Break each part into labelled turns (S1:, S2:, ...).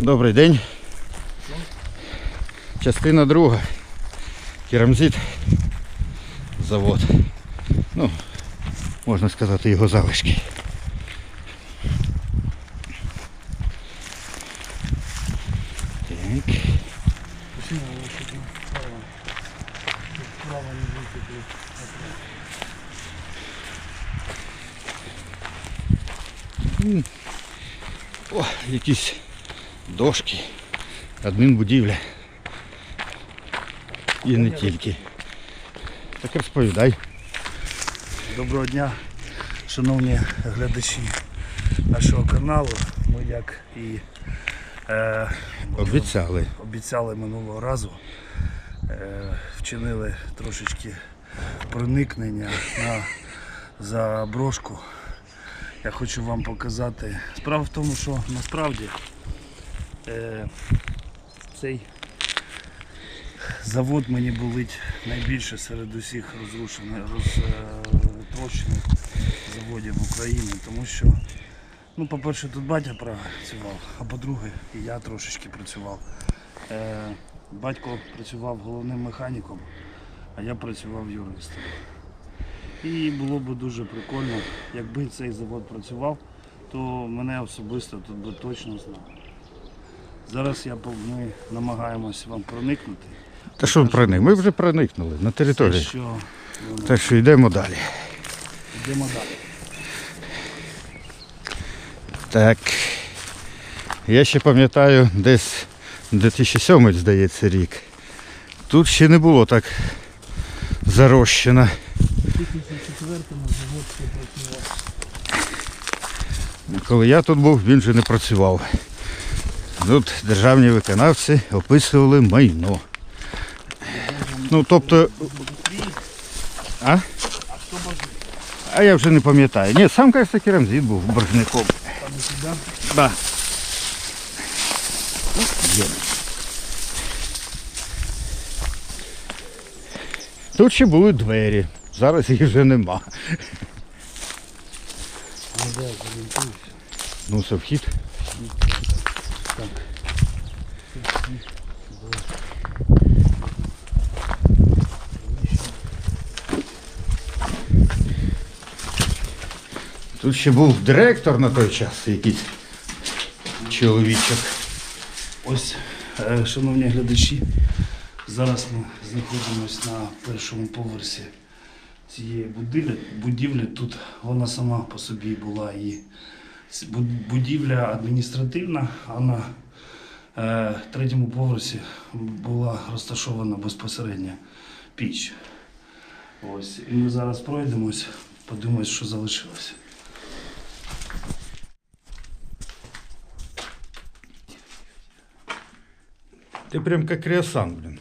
S1: Добрий день. Частина друга. Керамзит. Завод. Ну, можна сказати, його залишки. Так. О, якісь дошки, адмінбудівля. І не тільки. Так розповідай.
S2: Доброго дня, шановні глядачі нашого каналу. Ми як і е,
S1: Обіцяли.
S2: обіцяли минулого разу, е, вчинили трошечки проникнення на заброшку. Я хочу вам показати. Справа в тому, що насправді цей завод мені болить найбільше серед усіх розрушених, розтрощених заводів України, тому що, ну, по-перше, тут батя працював, а по-друге, і я трошечки працював. Е, батько працював головним механіком, а я працював юристом. І було б дуже прикольно, якби цей завод працював, то мене особисто тут би точно знали. Зараз я, ми намагаємось вам проникнути.
S1: Та що ми проник? Ми вже проникнули на
S2: Все,
S1: територію.
S2: що воно.
S1: Так що йдемо далі.
S2: Йдемо далі.
S1: Так. Я ще пам'ятаю, десь 2007 здається рік. Тут ще не було так зарощено.
S2: У 2004-му завод ще працював.
S1: Коли я тут був, він вже не працював. Тут державні виконавці описували майно. Ну, тобто. А?
S2: А
S1: я вже не пам'ятаю. Ні, сам, кажеться, керамзит був боржником. Да. Тут ще були двері. Зараз їх вже нема.
S2: Ну,
S1: це вхід.
S2: Так.
S1: Тут ще був директор на той час, якийсь чоловічок.
S2: Ось, е, шановні глядачі, зараз ми знаходимося на першому поверсі цієї будівлі. Тут вона сама по собі була і будівля адміністративна, а на е, третьому поверсі була розташована безпосередньо піч. Ось, і ми зараз пройдемось, подивимось, що залишилося.
S1: Ти прям як креосан, блін.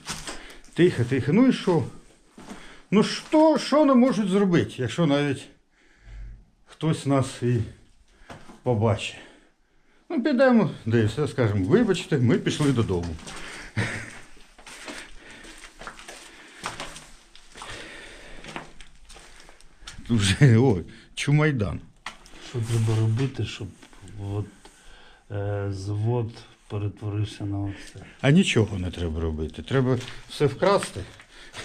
S1: Тихо, тихо. Ну і що? Ну що, що вони можуть зробити, якщо навіть хтось нас і побачить? Ну, підемо, де все скажемо, вибачте, ми пішли додому. Тут вже, ой, чумайдан.
S2: Що треба робити, щоб от, е, завод перетворився на оце?
S1: А нічого не треба робити. Треба все вкрасти,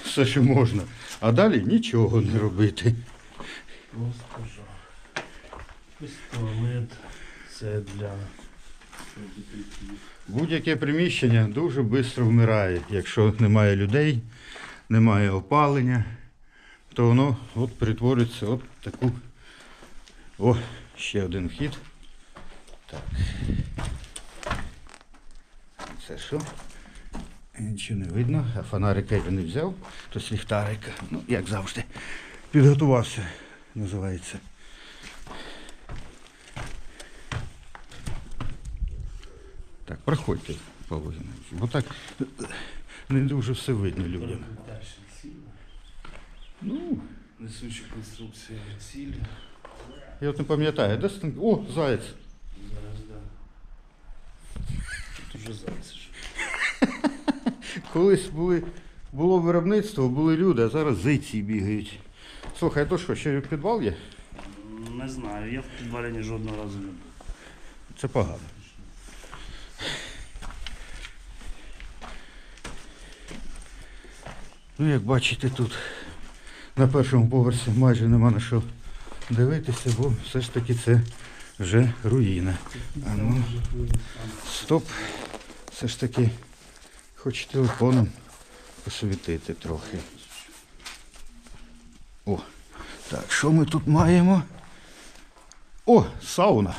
S1: все, що можна, а далі нічого не робити.
S2: Просто жах. Туалет. Це для
S1: Будь-яке приміщення дуже швидко вмирає. Якщо немає людей, немає опалення, то воно от перетвориться от таку. О, ще один вхід. Так. Це що? Нічого не видно, а фонарика я не взяв, то ліхтарика. Ну, як завжди. Підготувався, називається. Так, проходьте, Павло Геннадійович, бо так не дуже все видно людям. Ну,
S2: Несуча конструкція цілі.
S1: я от не пам'ятаю, де стан... О, заяць.
S2: Зараз да. Тут уже зараз.
S1: Колись були, було виробництво, були люди, а зараз зайці бігають. Слухай, а то що, ще підвал є?
S2: Не знаю, я в підвалі ні жодного разу не був.
S1: Це погано. Ну, як бачите, тут на першому поверсі майже нема на що дивитися, бо все ж таки це вже руїна. А ну, стоп. Все ж таки хоч телефоном посвітити трохи. О, так, що ми тут маємо? О, сауна.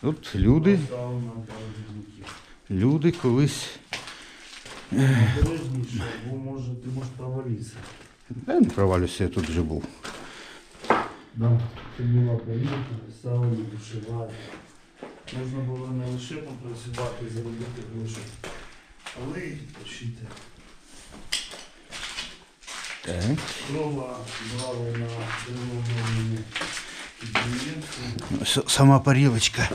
S1: Тут люди, люди колись.
S2: Обережніше, бо може ти можеш провалитися.
S1: Я не провалюся, я тут вже був.
S2: Да. Це була приїхала, сауна, душева. Можна було не лише попрацювати, заробити гроші, але й відпочити.
S1: Так.
S2: Дрова брали на.
S1: С- Сама парілочка.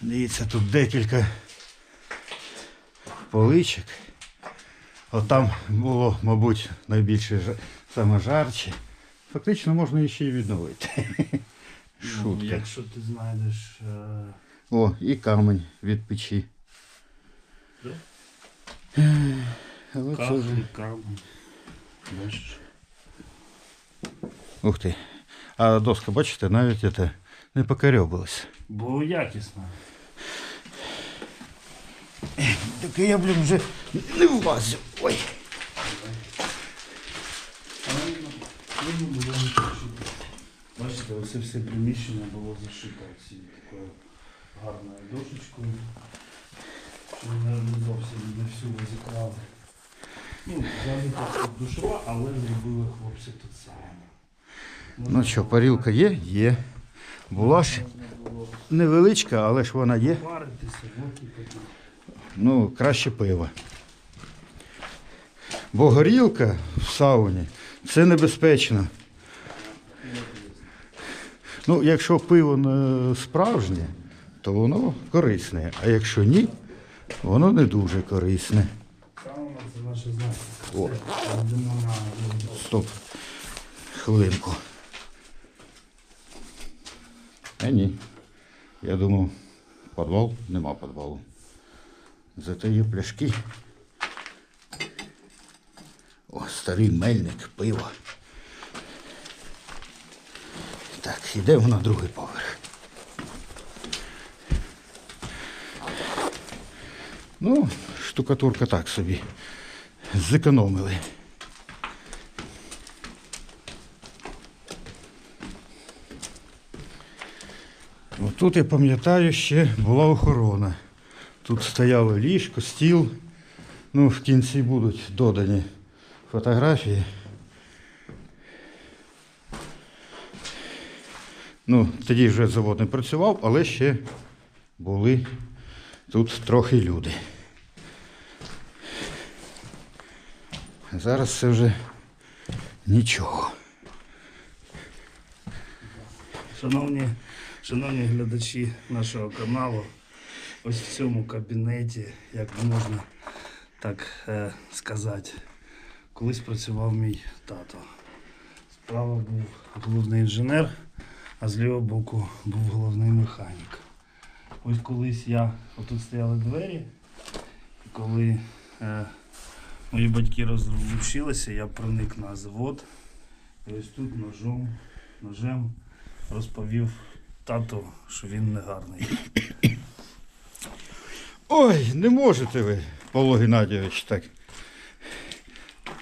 S1: Дивіться, тут декілька поличок. Отам було, мабуть, найбільше саме жарче. Фактично можна її ще й відновити.
S2: Ну, якщо ти знайдеш е,
S1: О, і камень від печі.
S2: Да?
S1: Але це вже...
S2: кахлі, камінь. Бачиш?
S1: Ух ти. А доска, бачите, навіть це не покорьобилась.
S2: Бо якісно.
S1: Так я, блін, вже не влазю. Ой.
S2: Було. Бачите, оце все приміщення було зашито ці такою гарною дошечкою. Що не, зовсім не всю розікрали. Ну, взагалі так тут душова, але зробили хлопці тут сауну.
S1: Ну що, парілка є? Є. Була ж невеличка, але ж вона є. Ну, краще пиво. Бо горілка в сауні це небезпечно. Ну, якщо пиво справжнє, то воно корисне. А якщо ні, воно не дуже корисне.
S2: Сауна це знахідка.
S1: О. Стоп. Хвилинку. А ні. Я думав, підвал, нема підвалу. Зате є пляшки. О, старий мельник, пиво. Так, йдемо на другий поверх. Ну, штукатурка так собі. Зекономили. Тут я пам'ятаю, ще була охорона. Тут стояло ліжко, стіл. Ну, в кінці будуть додані фотографії. Ну, тоді вже завод не працював, але ще були тут трохи люди. Зараз це вже нічого.
S2: Шановні, шановні глядачі нашого каналу, ось в цьому кабінеті, як можна так е, сказати, колись працював мій тато. Справа був головний інженер, а з лівого боку був головний механік. Ось колись я, отут стояли двері, і коли е, мої батьки розлучилися, я проник на завод. І ось тут ножом, ножем розповів тату, що він негарний.
S1: Ой, не можете ви, Павло Геннадійович, так.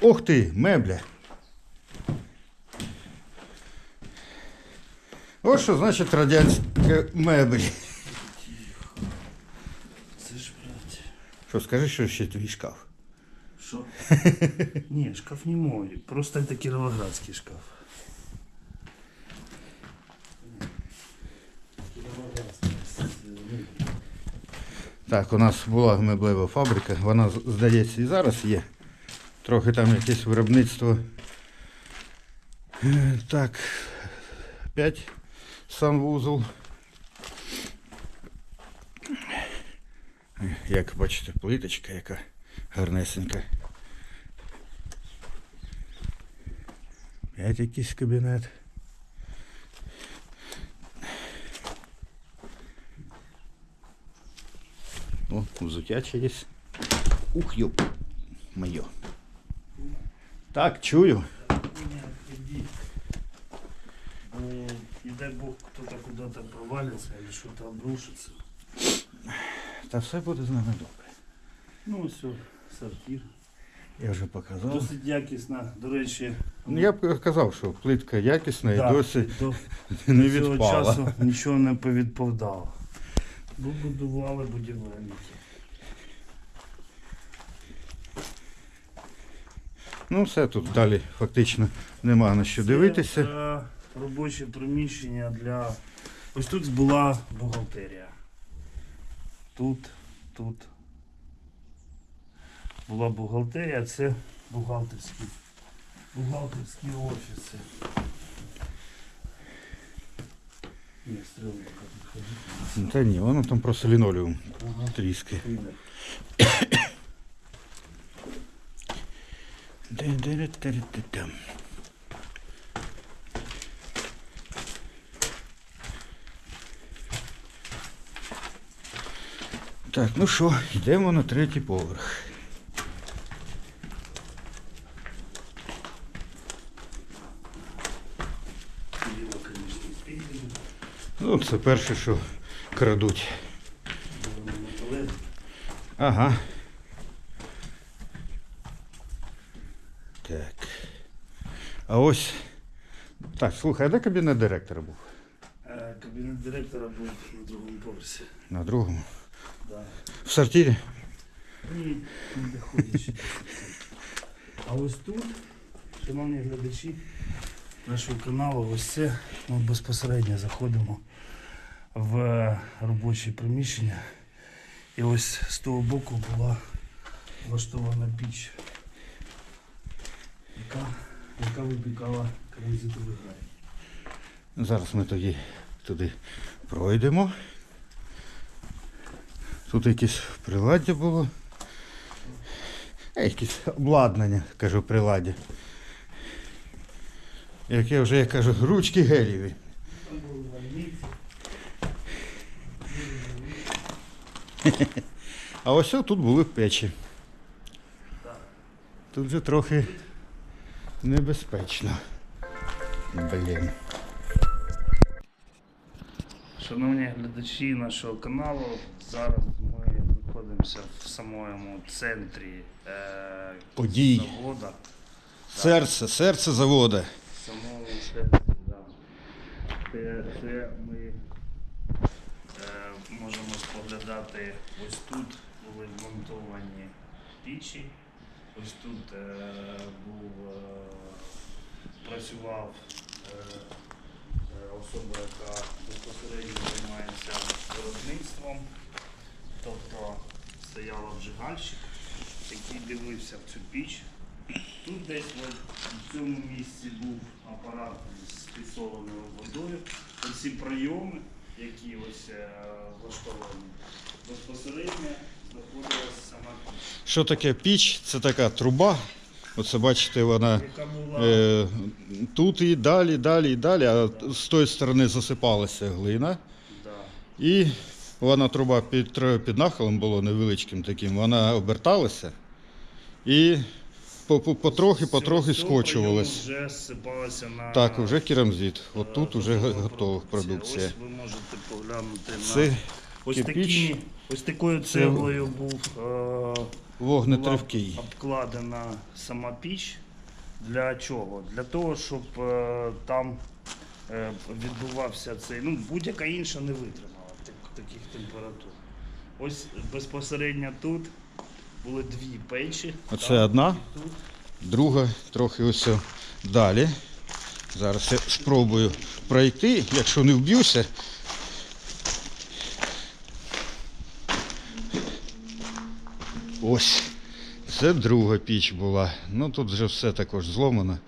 S1: Ох ти, мебля. Ось що значить радянська мебель.
S2: Це ж, блядь.
S1: Що, скажи, що ще твій шкаф?
S2: Що? Ні, шкаф не мой. Просто це кіровоградський шкаф. Кіровоградський.
S1: Так, у нас була меблева фабрика, вона, здається, і зараз є. Трохи там якесь виробництво. Е, Так, 5 санвузол. Е, Як бачите, плиточка яка гарнесенька. П'ять якийсь кабінет. О, взуття є. Ух, йоп, моє. Так, чую.
S2: Ні, не дай Бог, кто-то куда-то провалится или что-то обрушится.
S1: Та все буде з нами добре.
S2: Ну, все, сортир.
S1: Я вже показав.
S2: Досить якісна, до речі.
S1: Ну, я б казав, що плитка якісна
S2: да,
S1: і досі
S2: до
S1: не
S2: цього
S1: відпала.
S2: часу нічого не повідповдало. Бо будували будівельники.
S1: Ну все, тут далі фактично нема на що дивитися.
S2: Це, робоче приміщення для. Ось тут була бухгалтерія. Тут, тут. Була бухгалтерія, це бухгалтерські, бухгалтерські офіси. Ні, стрілка підходить.
S1: Та ні, воно там просто лінолеум
S2: Ага.
S1: тріски. Так, ну що, йдемо на третій поверх. Ну, це перше, що крадуть. Ага. Так. А ось. Так, слухай, а де кабінет директора був?
S2: Е, Кабінет директора був на другому поверсі.
S1: На другому.
S2: Да.
S1: В сортирі?
S2: Ні, не доходячи. А ось тут, шановні глядачі нашого каналу, ось це ми безпосередньо заходимо в робоче приміщення. І ось з того боку була влаштована піч, яка, яка випікала керамзитовий грай.
S1: Зараз ми тоді туди пройдемо. Тут якесь приладдя було. Е, якесь обладнання, кажу, приладдя. Яке вже, я кажу, ручки геліві.
S2: Там були вальниці.
S1: А ось тут були печі. Тут же трохи небезпечно. Блін.
S2: Шановні глядачі нашого каналу, зараз ми знаходимося в самому центрі е,
S1: Подій.
S2: завода.
S1: Серце, серце завода.
S2: В самому центрі, да. Це, це ми можемо споглядати, ось тут були вмонтовані пічі, ось тут е, був, е, працював е, е, особа, яка безпосередньо займається виробництвом. Тобто стояв обжигальщик, який дивився в цю піч. Тут десь в цьому місці був апарат з підсоленою водою. Оці прийоми, які ось е, влаштовані, безпосередньо знаходилася сама піч,
S1: Що таке піч? Це така труба. Оце бачите, вона е, тут і далі, далі, і далі, а з тої сторони засипалася глина. І вона труба під, під нахилом було невеличким таким, вона оберталася і потрохи, потрохи
S2: вже на
S1: Так, вже керамзит. От
S2: е,
S1: тут вже
S2: готова
S1: готова продукція.
S2: Ось ви можете поглянути на
S1: Це
S2: ось,
S1: кирпич.
S2: такі, ось такою цеглою був. Е,
S1: вогнетривкий.
S2: була обкладена сама піч. Для чого? Для того, щоб е, там е, відбувався цей. Ну, будь-яка інша не витримала так- таких температур. Ось безпосередньо тут були дві печі.
S1: Оце
S2: там
S1: одна. Друга трохи ось далі. Зараз я спробую пройти, якщо не вб'юся. Ось. Це друга піч була. Ну тут вже все також зломано.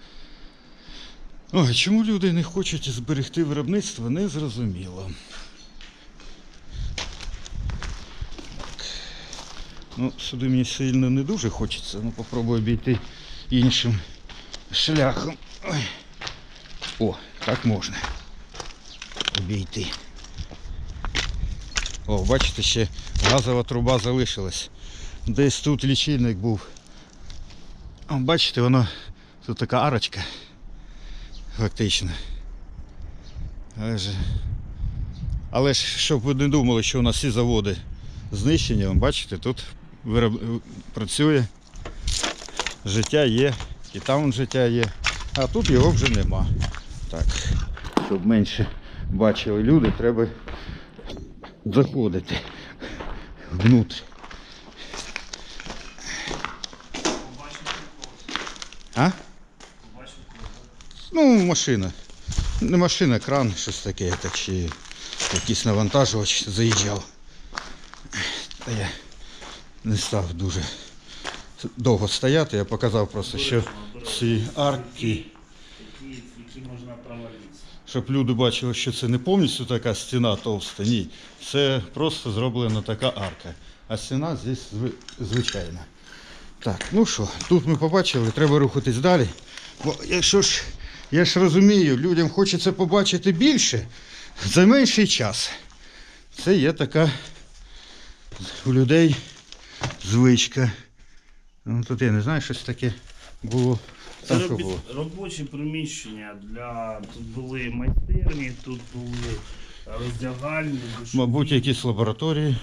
S1: Ой, чому люди не хочуть зберегти виробництво, не зрозуміло. Ну, сюди мені сильно не дуже хочеться, ну попробую обійти іншим шляхом. Ой. О, так можна. Обійти. О, бачите, ще газова труба залишилась. Десь тут лічильник був. О, бачите, воно тут така арочка. Фактично. Але ж, але ж щоб ви не думали, що у нас всі заводи знищені, бачите, тут вироб... працює, життя є, і там життя є, а тут його вже нема. Так, щоб менше бачили люди, треба заходити внутрь. А? Ну, машина. Не машина, кран, щось таке, так чи якийсь навантажувач заїжджав. Та я не став дуже довго стояти, я показав просто, що ці арки, щоб люди бачили, що це не повністю така стіна товста, ні. Це просто зроблена така арка. А стіна здесь звичайна. Так, ну що, тут ми побачили, треба рухатись далі. Бо якщо ж, я ж розумію, людям хочеться побачити більше за менший час. Це є така у людей звичка. Ну, тут я не знаю, щось таке було.
S2: Це
S1: що
S2: робі-
S1: було?
S2: робочі приміщення для тут були майстерні, тут були роздягальні, душові.
S1: Мабуть, якісь лабораторії.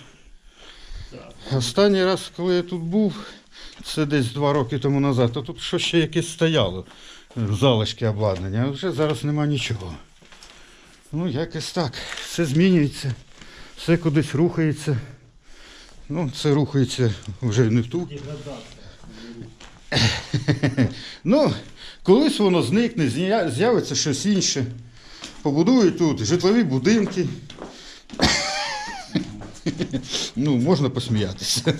S2: Так.
S1: Останній раз, коли я тут був, це десь два роки тому назад, то тут що ще якесь стояло, е, залишки обладнання, а вже зараз нема нічого. Ну, якось так. Все змінюється, все кудись рухається. Ну, це рухається вже не в ту.
S2: Деградація.
S1: Ну, колись воно зникне, зня- з'явиться щось інше. Побудують тут житлові будинки. Ну, можна посміятися.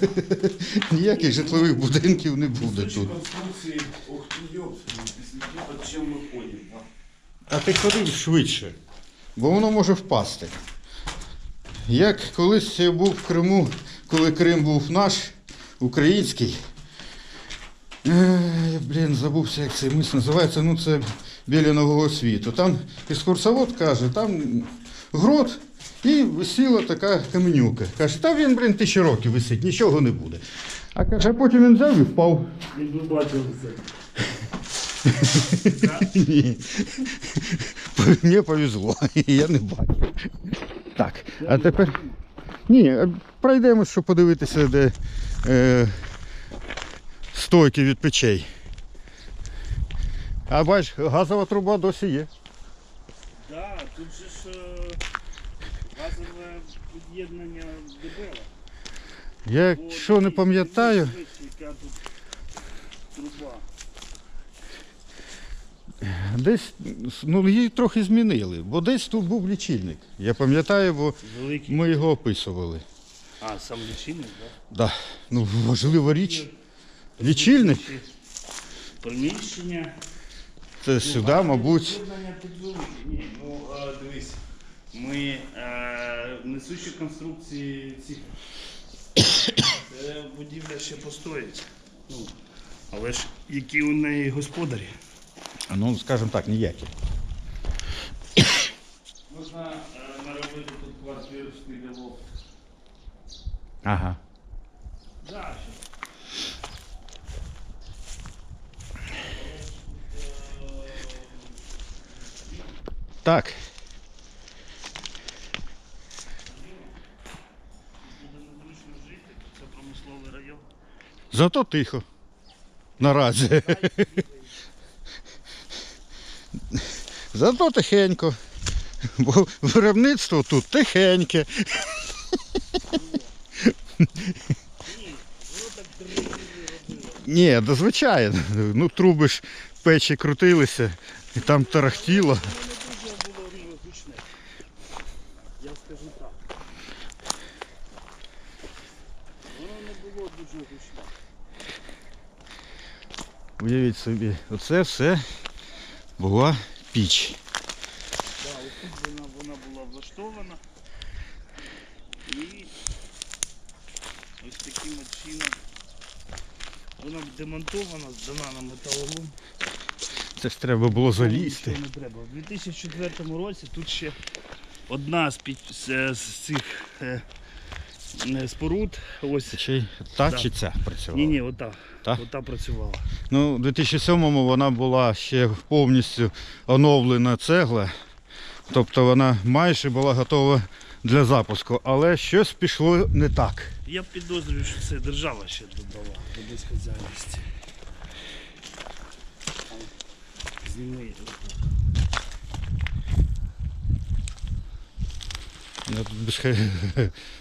S1: Ніяких житлових будинків не буде
S3: Кусочек
S1: тут.
S3: конструкции, ох ты ёпсель, посмотри, под чем мы ходим. а.
S1: А ти ходив швидше, бо воно може впасти. Як колись я був в Криму, коли Крим був наш, український. Е, блін, забувся, як цей мис називається. Ну це біля нового світу. Там екскурсовод каже, там грот і висіла така каменюка. Каже, та він, блін, тисячі років висить, нічого не буде. А каже, а потім він взяв і впав.
S2: Він Ви бачили це.
S1: Ні. Мені повезло, я не бачив. Так, а тепер. Ні, пройдемо, щоб подивитися, де е, стойки від печей. А бач, газова труба досі є.
S2: Так, тут же ж е, газове під'єднання дебела.
S1: Якщо не пам'ятаю,
S2: Яка тут труба.
S1: Десь ну, її трохи змінили, бо десь тут був лічильник. Я пам'ятаю, бо
S2: Великий.
S1: ми його описували.
S2: А, сам лічильник, так?
S1: Да. Ну, важлива річ. Лічильник.
S2: Приміщення.
S1: Це сюди, мабуть.
S2: Ні, ну дивись. Ми е, несучі конструкції ці. Це будівля ще постоїть. Ну, але ж які у неї господарі.
S1: Ну, скажімо так, ніякі.
S2: Можна е, наробити тут квартиру в стилі лофт.
S1: Ага.
S2: Да, що.
S1: Так.
S2: Буде незручно жити, це промисловий район.
S1: Зато тихо. Наразі. Зато тихенько. Бо виробництво тут тихеньке. Ні, да звичайно. Ну труби ж печі крутилися і там тарахтіло.
S2: Ну. Я скажу так. Воно не було дуже гучне.
S1: Уявіть собі, оце все була піч.
S2: Да, ось тут вона, вона була влаштована. І ось таким чином вона демонтована, здана на металолом.
S1: Це ж треба було залізти.
S2: Нічого не треба. У 2004 році тут ще одна з, під, з, з цих е, споруд. Ось.
S1: Чи та
S2: Да.
S1: чи ця працювала?
S2: Ні, ні, ота.
S1: Та?
S2: Ота працювала.
S1: Ну, у 2007-му вона була ще повністю оновлена цегла. Тобто вона майже була готова для запуску, але щось пішло не так.
S2: Я підозрюю, що це держава ще додала до безхазяйності. Зніми.
S1: Ну, тут безх-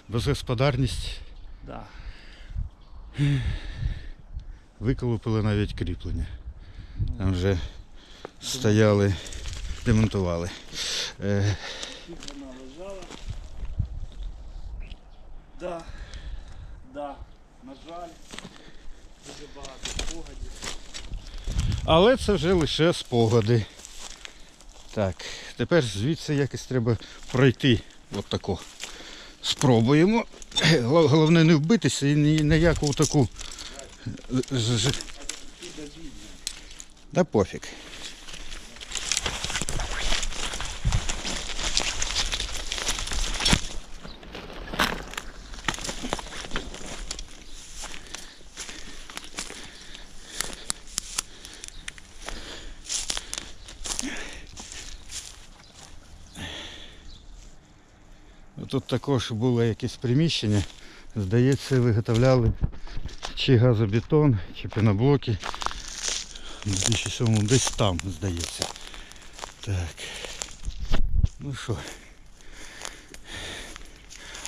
S1: Безгосподарність
S2: Да.
S1: виколупили навіть кріплення. Там вже стояли, демонтували. Е,
S2: вона лежала. Да. Да. На жаль. Дуже багато спогадів.
S1: Але це вже лише спогади. Так, тепер звідси якось треба пройти. От тако. Спробуємо. Головне не вбитися і ніяку таку. Да пофіг. Тут також було якесь приміщення. Здається, виготовляли чи газобетон, чи пеноблоки. У 2007 десь там, здається. Так. Ну що.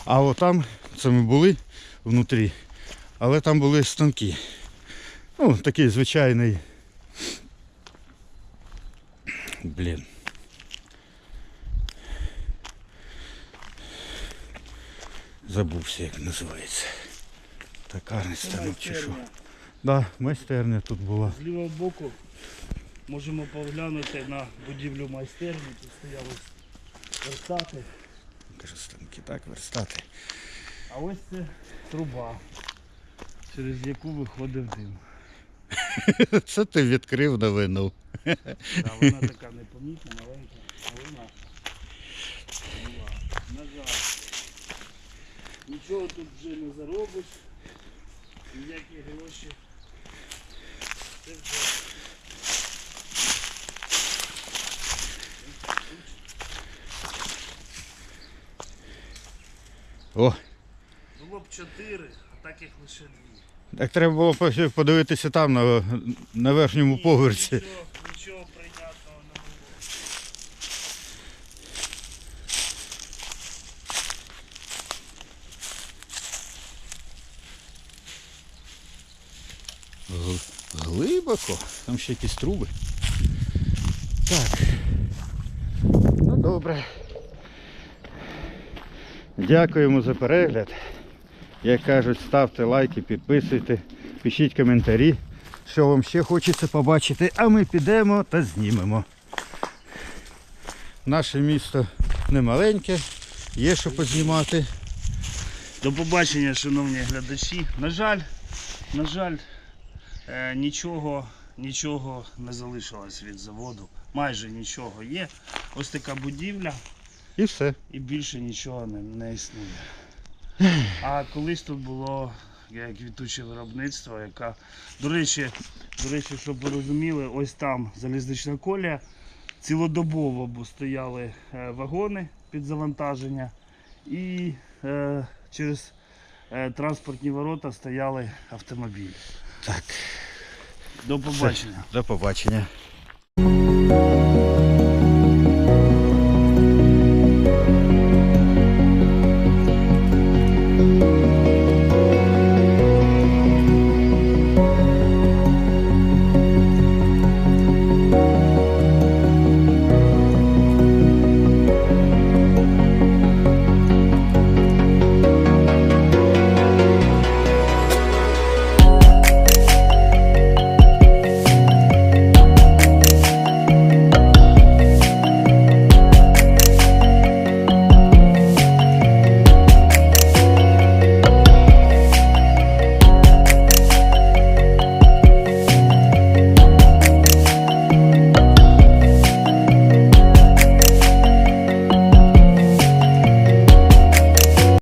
S1: А от там, це ми були внутрі, але там були станки. Ну, такий звичайний. Блін. Забувся, як називається. Токарний станок чи що. Да, майстерня тут була.
S2: З лівого боку можемо поглянути на будівлю майстерні. Тут стояли верстати.
S1: Кажу, станки, так, верстати.
S2: А ось це труба, через яку виходив дим.
S1: Це ти відкрив новину.
S2: Да, вона така непомітна, маленька, але наша. Була. На жаль. Нічого тут вже не заробиш. Ніякі гроші. Це вже
S1: О,
S2: було б чотири, а так їх лише дві.
S1: так треба було подивитися там на, на верхньому поверсі.
S2: Нічого, нічого прийнятного не було.
S1: Г- Глибоко. Там ще якісь труби. Так. Ну добре. Дякуємо за перегляд. Як кажуть, ставте лайки, підписуйте, пишіть коментарі, що вам ще хочеться побачити, а ми підемо та знімемо. Наше місто не маленьке, є що познімати.
S2: До побачення, шановні глядачі. На жаль, на жаль, нічого, нічого не залишилось від заводу. Майже нічого є. Ось така будівля
S1: І все.
S2: і більше нічого не, не існує. А колись тут було е, квітуче виробництво, яка, до речі, до речі, щоб ви розуміли, ось там залізнична колія. Цілодобово стояли е, вагони під завантаження і е, через е, транспортні ворота стояли автомобілі.
S1: Так.
S2: До побачення. Все.
S1: До побачення.